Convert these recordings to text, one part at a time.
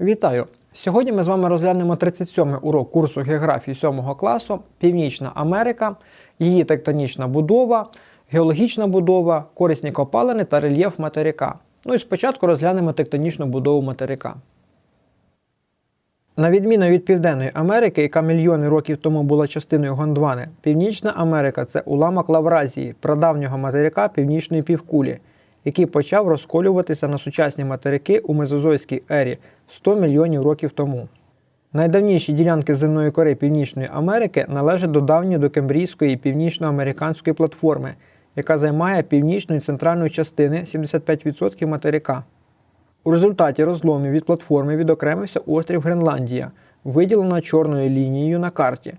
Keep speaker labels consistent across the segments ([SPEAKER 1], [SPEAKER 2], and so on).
[SPEAKER 1] Вітаю! Сьогодні ми з вами розглянемо 37-й урок курсу географії 7 класу Північна Америка, її тектонічна будова, геологічна будова, корисні копалини та рельєф материка. Ну і спочатку розглянемо тектонічну будову материка. На відміну від Південної Америки, яка мільйони років тому була частиною Гондвани, Північна Америка це уламок Лавразії, прадавнього материка Північної півкулі, який почав розколюватися на сучасні материки у мезозойській ері 100 мільйонів років тому. Найдавніші ділянки земної кори Північної Америки належать до давньої докембрійської північноамериканської платформи, яка займає північну і центральну частини 75% материка. У результаті розломів від платформи відокремився острів Гренландія, виділено чорною лінією на карті.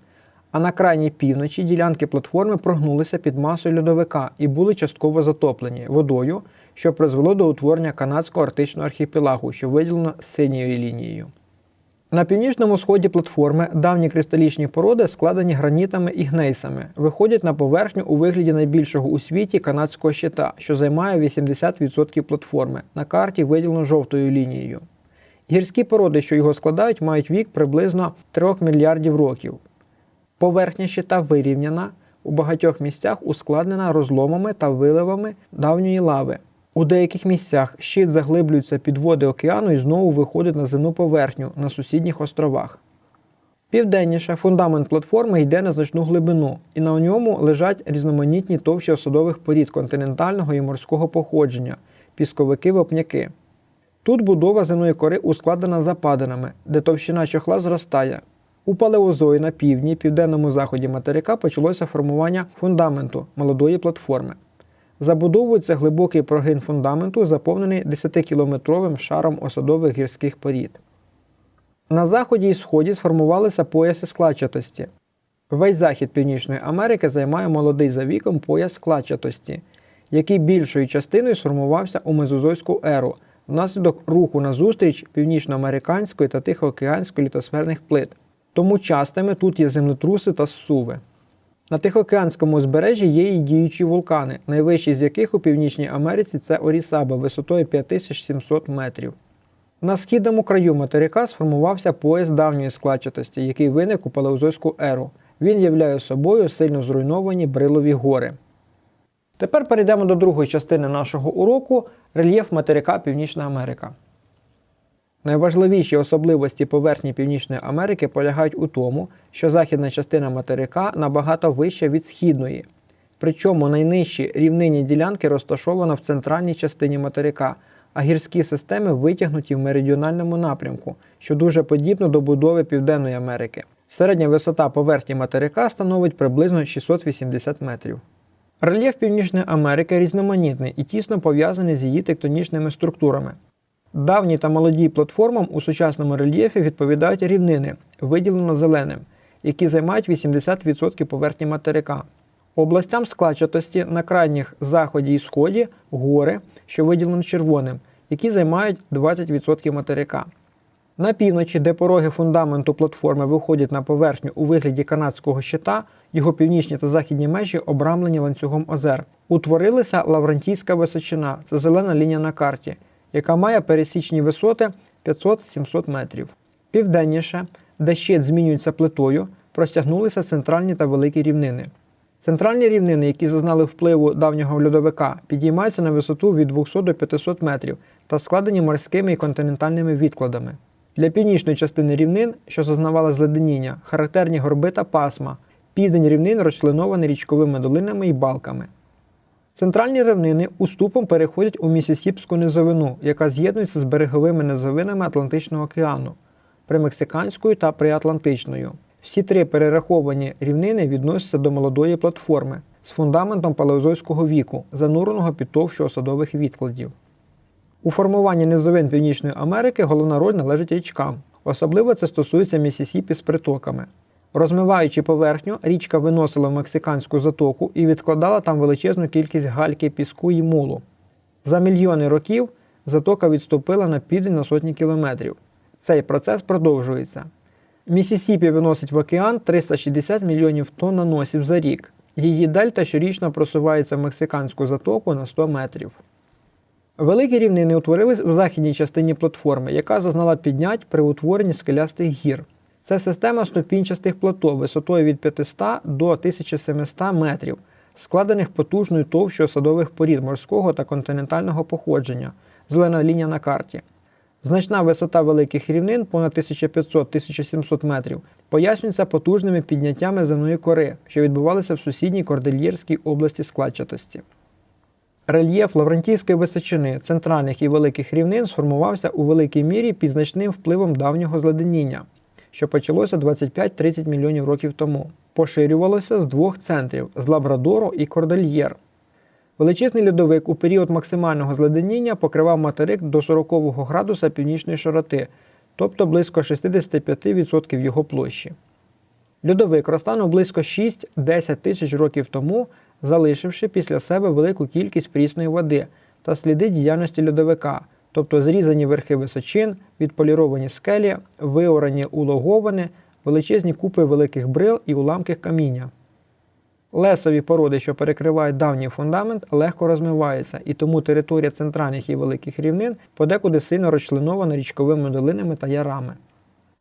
[SPEAKER 1] А на крайній півночі ділянки платформи прогнулися під масою льодовика і були частково затоплені водою, що призвело до утворення канадського арктичного архіпелагу, що виділено синьою лінією. На північному сході платформи давні кристалічні породи, складені гранітами і гнейсами, виходять на поверхню у вигляді найбільшого у світі канадського щита, що займає 80% платформи. На карті виділено жовтою лінією. Гірські породи, що його складають, мають вік приблизно 3 мільярдів років. Поверхня щита вирівняна, у багатьох місцях ускладнена розломами та виливами давньої лави. У деяких місцях щит заглиблюється під води океану і знову виходить на земну поверхню на сусідніх островах. Південніше фундамент платформи йде на значну глибину, і на ньому лежать різноманітні товщі осадових порід континентального і морського походження, пісковики-вопняки. Тут будова земної кори ускладнена западинами, де товщина чохла зростає. У палеозої на півдні південному заході материка почалося формування фундаменту молодої платформи. Забудовується глибокий прогин фундаменту, заповнений 10-кілометровим шаром осадових гірських порід. На заході і сході сформувалися пояси складчатості. Весь захід Північної Америки займає молодий за віком пояс складчатості, який більшою частиною сформувався у мезозойську еру внаслідок руху назустріч північноамериканської та тихоокеанської літосферних плит. Тому частими тут є землетруси та зсуви. На Тихоокеанському узбережжі є і діючі вулкани, найвищий з яких у Північній Америці це Орісаба висотою 5700 метрів. На східному краю материка сформувався пояс давньої складчатості, який виник у палеозойську еру. Він являє собою сильно зруйновані брилові гори. Тепер перейдемо до другої частини нашого уроку рельєф материка Північна Америка. Найважливіші особливості поверхні Північної Америки полягають у тому, що західна частина материка набагато вища від східної. Причому найнижчі рівнинні ділянки розташовано в центральній частині материка, а гірські системи витягнуті в меридіональному напрямку, що дуже подібно до будови Південної Америки. Середня висота поверхні материка становить приблизно 680 метрів. Рельєф Північної Америки різноманітний і тісно пов'язаний з її тектонічними структурами. Давні та молоді платформам у сучасному рельєфі відповідають рівнини, виділено зеленим, які займають 80% поверхні материка. Областям складчатості на крайніх заході і сході гори, що виділено червоним, які займають 20% материка. На півночі, де пороги фундаменту платформи виходять на поверхню у вигляді канадського щита, його північні та західні межі обрамлені ланцюгом озер. Утворилася Лаврентійська височина, це зелена лінія на карті, яка має пересічні висоти 500-700 метрів. Південніше, де щит змінюється плитою, простягнулися центральні та великі рівнини. Центральні рівнини, які зазнали впливу давнього льодовика, підіймаються на висоту від 200 до 500 метрів та складені морськими і континентальними відкладами. Для північної частини рівнин, що зазнавали зледеніння, характерні горби та пасма. Південь рівнин розчленований річковими долинами і балками. Центральні рівнини уступом переходять у Місісіпську низовину, яка з'єднується з береговими низовинами Атлантичного океану, примексиканською та приатлантичною. Всі три перераховані рівнини відносяться до молодої платформи з фундаментом палеозойського віку, зануреного під товщу осадових відкладів. У формуванні низовин Північної Америки головна роль належить річкам. Особливо це стосується Місісіпі з притоками. Розмиваючи поверхню, річка виносила в мексиканську затоку і відкладала там величезну кількість гальки, піску і мулу. За мільйони років затока відступила на південь на сотні кілометрів. Цей процес продовжується. Місісіпі виносить в океан 360 мільйонів тонн наносів за рік. Її дельта щорічно просувається в мексиканську затоку на 100 метрів. Великі рівнини утворились в західній частині платформи, яка зазнала піднять при утворенні скелястих гір. Це система ступінчастих плато висотою від 500 до 1700 метрів, складених потужною товщою садових порід морського та континентального походження, зелена лінія на карті. Значна висота великих рівнин понад 1500-1700 метрів пояснюється потужними підняттями земної кори, що відбувалися в сусідній Кордильєрській області складчатості. Рельєф Лаврентійської височини центральних і великих рівнин сформувався у великій мірі під значним впливом давнього зледеніння, що почалося 25-30 мільйонів років тому. Поширювалося з двох центрів з Лабрадору і Кордильєр. Величезний льодовик у період максимального зледеніння покривав материк до 40 градуса північної широти, тобто близько 65% його площі. Льодовик розтанув близько 6-10 тисяч років тому, залишивши після себе велику кількість прісної води та сліди діяльності льодовика, тобто зрізані верхи височин, відполіровані скелі, виорані улоговини, величезні купи великих брил і уламки каміння. Лесові породи, що перекривають давній фундамент, легко розмиваються, і тому територія центральних і великих рівнин подекуди сильно розчленована річковими долинами та ярами.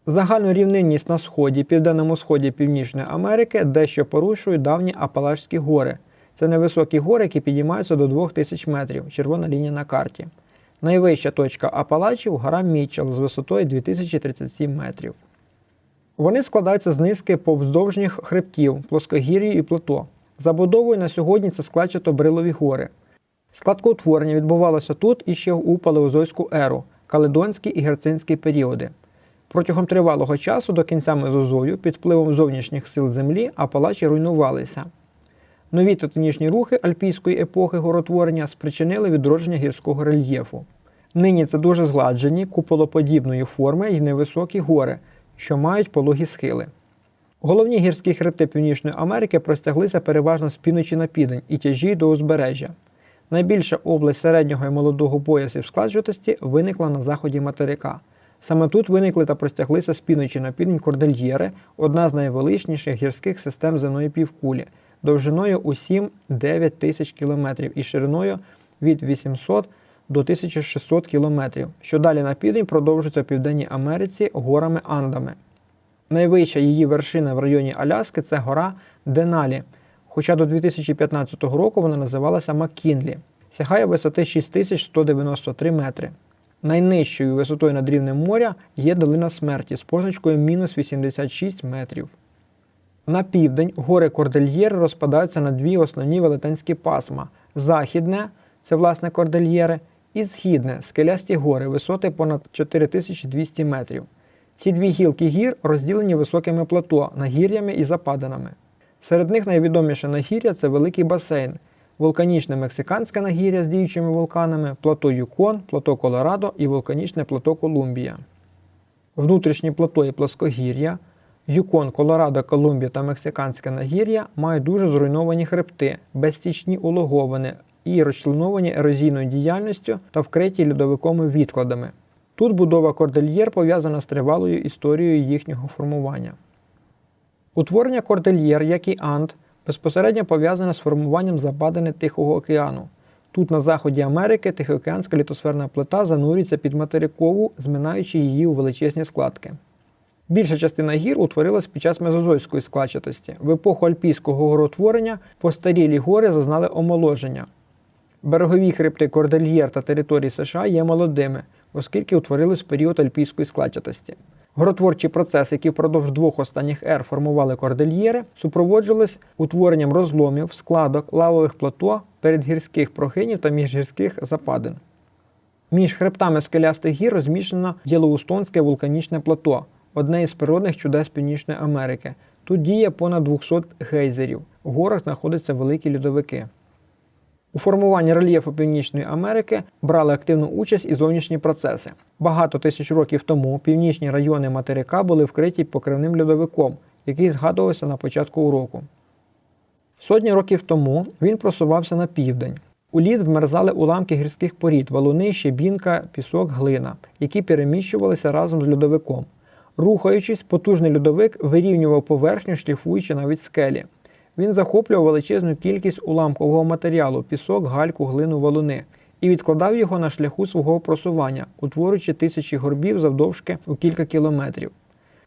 [SPEAKER 1] Загальну рівнинність на сході, південному сході Північної Америки дещо порушують давні Апалачські гори. Це невисокі гори, які підіймаються до 2000 метрів, червона лінія на карті. Найвища точка Апалачів гора Мітчел з висотою 2037 метрів. Вони складаються з низки повздовжніх хребтів, плоскогір'ї і плато. Забудовою на сьогодні це складчато-брилові гори. Складкоутворення відбувалося тут і ще у палеозойську еру, каледонський і герцинський періоди. Протягом тривалого часу до кінця Мезозою під впливом зовнішніх сил землі апалачі руйнувалися. Нові тектонічні рухи альпійської епохи горотворення спричинили відродження гірського рельєфу. Нині це дуже згладжені, куполоподібної форми і невисокі гори, що мають пологі схили. Головні гірські хребти Північної Америки простяглися переважно з півночі на південь і тяжі до узбережжя. Найбільша область середнього і молодого поясів складчатості виникла на заході материка. Саме тут виникли та простяглися з півночі на південь Кордельєри, одна з найвеличніших гірських систем земної півкулі, довжиною у 7-9 тисяч кілометрів і шириною від 800 до 1600 кілометрів, що далі на південь продовжується в Південній Америці горами Андами. Найвища її вершина в районі Аляски це гора Деналі, хоча до 2015 року вона називалася Маккінлі, сягає висоти 6193 метри. Найнижчою висотою над рівнем моря є долина смерті з позначкою мінус 86 метрів. На південь гори Кордельєри розпадаються на дві основні велетенські пасма: західне це власне Кордельєри, і східне скелясті гори висоти понад 4200 метрів. Ці дві гілки гір розділені високими плато, нагір'ями і западинами. Серед них найвідоміше нагір'я це великий басейн, вулканічне мексиканське нагір'я з діючими вулканами, плато Юкон, плато Колорадо і вулканічне плато Колумбія. Внутрішні плато і плоскогір'я, Юкон, Колорадо, Колумбія та Мексиканське нагір'я мають дуже зруйновані хребти, безстічні улоговини і розчленовані ерозійною діяльністю та вкриті льодовиками відкладами. Тут будова кордельєр пов'язана з тривалою історією їхнього формування. Утворення кордельєр, як і Анд, безпосередньо пов'язане з формуванням западини Тихого океану. Тут, на заході Америки, Тихоокеанська літосферна плита занурюється під материкову, зминаючи її у величезні складки. Більша частина гір утворилась під час мезозойської складчатості. В епоху альпійського горотворення постарілі гори зазнали омоложення. Берегові хребти Кордельєр та території США є молодими, оскільки утворились в період альпійської складчатості. Горотворчі процеси, які впродовж двох останніх ер формували кордельєри, супроводжувались утворенням розломів, складок, лавових плато, передгірських прогинів та міжгірських западин. Між хребтами скелястих гір розміщено Єлоустонське вулканічне плато, одне із природних чудес Північної Америки. Тут діє понад 200 гейзерів. В горах знаходяться великі льодовики. У формуванні рельєфу Північної Америки брали активну участь і зовнішні процеси. Багато тисяч років тому північні райони материка були вкриті покривним льодовиком, який згадувався на початку уроку. Сотні років тому він просувався на південь. У лід вмерзали уламки гірських порід, валуни, щебінка, пісок, глина, які переміщувалися разом з льодовиком. Рухаючись, потужний льодовик вирівнював поверхню, шліфуючи навіть скелі. Він захоплював величезну кількість уламкового матеріалу пісок, гальку, глину, валуни і відкладав його на шляху свого просування, утворюючи тисячі горбів завдовжки у кілька кілометрів.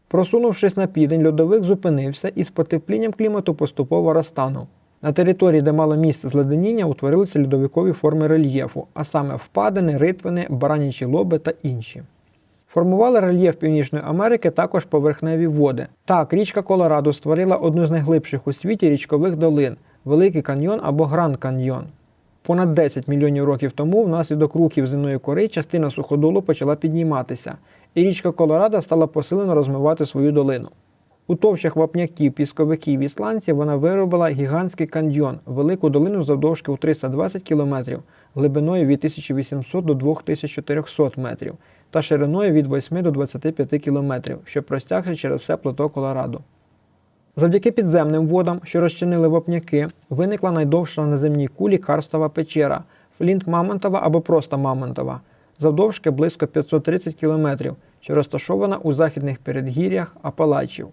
[SPEAKER 1] Просунувшись на південь, льодовик зупинився і з потеплінням клімату поступово розтанув. На території, де мало місце зледеніння, утворилися льодовикові форми рельєфу, а саме впадини, ритвини, баранячі лоби та інші. Формували рельєф Північної Америки також поверхневі води. Так, річка Колорадо створила одну з найглибших у світі річкових долин Великий каньйон або Гранд Каньйон. Понад 10 мільйонів років тому, внаслідок рухів земної кори, частина суходолу почала підніматися, і річка Колорадо стала посилено розмивати свою долину. У товщах вапняків, пісковиків і сланців вона виробила гігантський каньйон, велику долину завдовжки у 320 км, глибиною від 1800 до 2400 метрів та шириною від 8 до 25 км, що простягся через все плато Колорадо. Завдяки підземним водам, що розчинили вапняки, виникла найдовша на земній кулі карстова печера Флінт Мамонтова або просто Мамонтова, завдовжки близько 530 км, що розташована у західних передгір'ях Апалачів.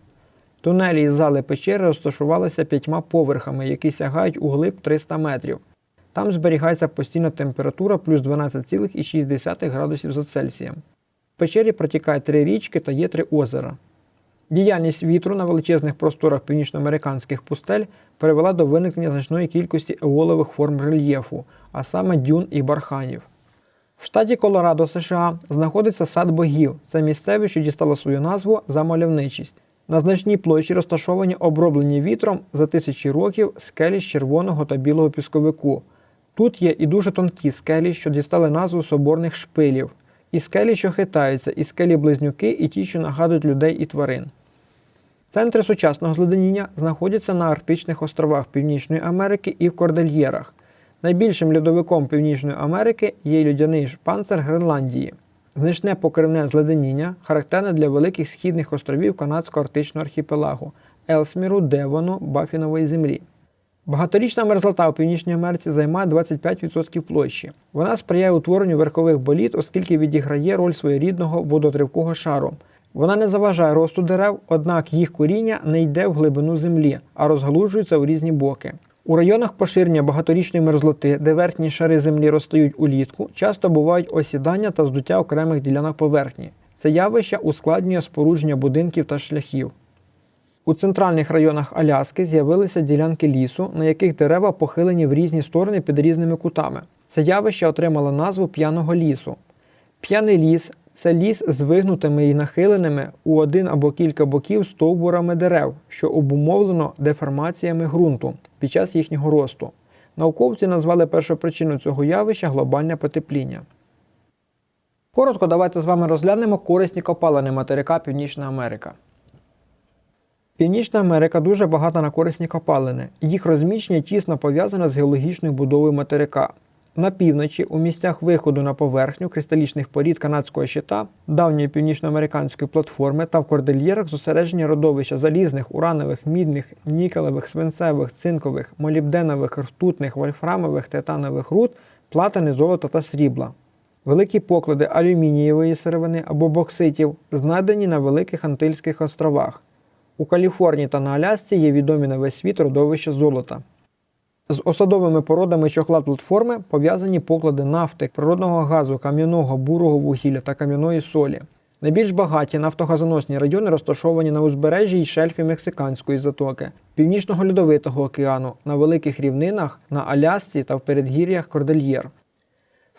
[SPEAKER 1] Тунелі і зали печери розташувалися п'ятьма поверхами, які сягають у глиб 300 метрів. Там зберігається постійна температура плюс 12,6 градусів за Цельсієм. Печері протікають три річки та є три озера. Діяльність вітру на величезних просторах північноамериканських пустель привела до виникнення значної кількості еолових форм рельєфу, а саме дюн і барханів. В штаті Колорадо, США, знаходиться сад богів. Це місцеве, що дістало свою назву за мальовничість. На значній площі розташовані оброблені вітром за тисячі років скелі з червоного та білого пісковику. Тут є і дуже тонкі скелі, що дістали назву соборних шпилів, і скелі, що хитаються, і скелі близнюки, і ті, що нагадують людей і тварин. Центри сучасного зледеніння знаходяться на Арктичних островах Північної Америки і в Кордельєрах. Найбільшим льодовиком Північної Америки є льодяний шпанцер Гренландії. Значне покривне зледеніння характерне для великих східних островів Канадсько-Арктичного архіпелагу Елсміру, Девону, Бафінової землі. Багаторічна мерзлота у Північній Америці займає 25% площі. Вона сприяє утворенню верхових боліт, оскільки відіграє роль своєрідного водотривкого шару. Вона не заважає росту дерев, однак їх коріння не йде в глибину землі, а розгалужується у різні боки. У районах поширення багаторічної мерзлоти, де верхні шари землі розстають улітку, часто бувають осідання та здуття окремих ділянок поверхні. Це явище ускладнює спорудження будинків та шляхів. У центральних районах Аляски з'явилися ділянки лісу, на яких дерева похилені в різні сторони під різними кутами. Це явище отримало назву п'яного лісу. П'яний ліс це ліс з вигнутими і нахиленими у один або кілька боків стовбурами дерев, що обумовлено деформаціями ґрунту під час їхнього росту. Науковці назвали першопричину цього явища глобальне потепління. Коротко давайте з вами розглянемо корисні копалини материка Північна Америка. Північна Америка дуже багата на корисні копалини. Їх розміщення тісно пов'язане з геологічною будовою материка. На півночі, у місцях виходу на поверхню кристалічних порід канадського щита, давньої північноамериканської платформи та в кордильєрах зосередження родовища залізних, уранових, мідних, нікелевих, свинцевих, цинкових, молібденових, ртутних, вольфрамових, титанових руд, платини, золота та срібла. Великі поклади алюмінієвої сировини або бокситів знайдені на Великих Антильських островах. У Каліфорнії та на Алясці є відомі на весь світ родовища золота. З осадовими породами чохла платформи пов'язані поклади нафти, природного газу, кам'яного, бурого вугілля та кам'яної солі. Найбільш багаті нафтогазоносні райони розташовані на узбережжі й шельфі Мексиканської затоки, Північного Льодовитого океану, на великих рівнинах, на Алясці та в передгір'ях Кордельєр.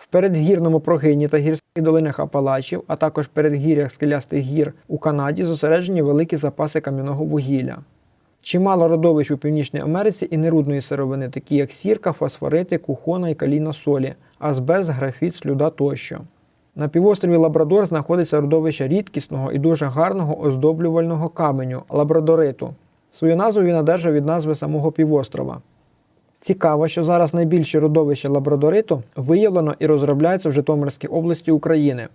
[SPEAKER 1] В передгірному прогині та гірських долинах Апалачів, а також передгір'ях скелястих гір у Канаді зосереджені великі запаси кам'яного вугілля. Чимало родовищ у Північній Америці і нерудної сировини, такі як сірка, фосфорити, кухона і калійна солі, азбест, графіт, слюда тощо. На півострові Лабрадор знаходиться родовище рідкісного і дуже гарного оздоблювального каменю лабрадориту. Свою назву він одержав від назви самого півострова. Цікаво, що зараз найбільші родовища лабрадориту виявлено і розробляються в Житомирській області України.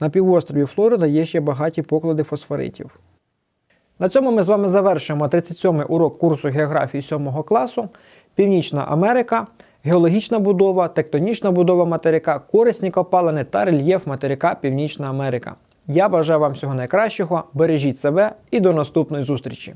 [SPEAKER 1] На півострові Флорида є ще багаті поклади фосфоритів. На цьому ми з вами завершуємо 37-й урок курсу географії 7 класу, Північна Америка, геологічна будова, тектонічна будова материка, корисні копалини та рельєф материка Північна Америка. Я бажаю вам всього найкращого, бережіть себе і до наступної зустрічі!